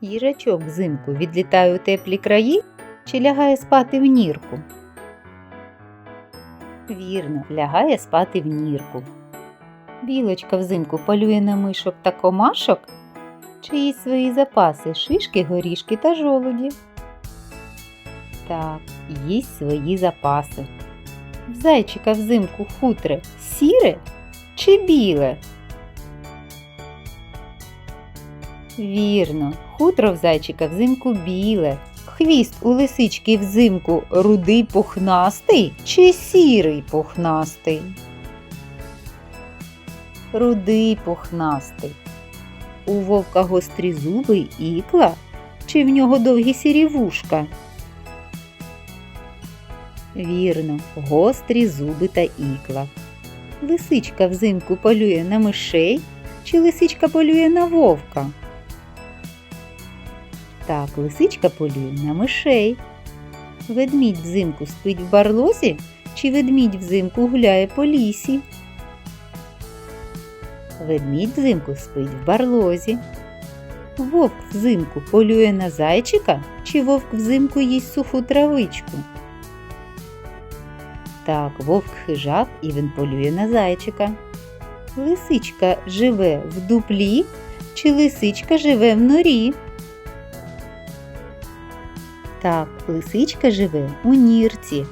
Їжачок взимку відлітає у теплі краї чи лягає спати в нірку? Вірно, лягає спати в нірку. Білочка взимку полює на мишок та комашок чи їсть свої запаси шишки, горішки та жолуді. Так, їсть свої запаси. В зайчика взимку хутре сіре чи біле? Вірно, хутро в зайчика взимку біле. Хвіст у лисички взимку рудий пухнастий чи сірий пухнастий? Рудий пухнастий. У вовка гострі зуби й ікла, чи в нього довгі сірі вушка? Вірно, гострі зуби та ікла. Лисичка взимку полює на мишей, чи лисичка полює на вовка? Так, лисичка полює на мишей. Ведмідь взимку спить в барлозі, чи ведмідь взимку гуляє по лісі? Ведмідь взимку спить в барлозі. Вовк взимку полює на зайчика, чи вовк взимку їсть суху травичку? Так, вовк хижак і він полює на зайчика. Лисичка живе в дуплі, чи лисичка живе в норі? Так, лисичка живе у нірці.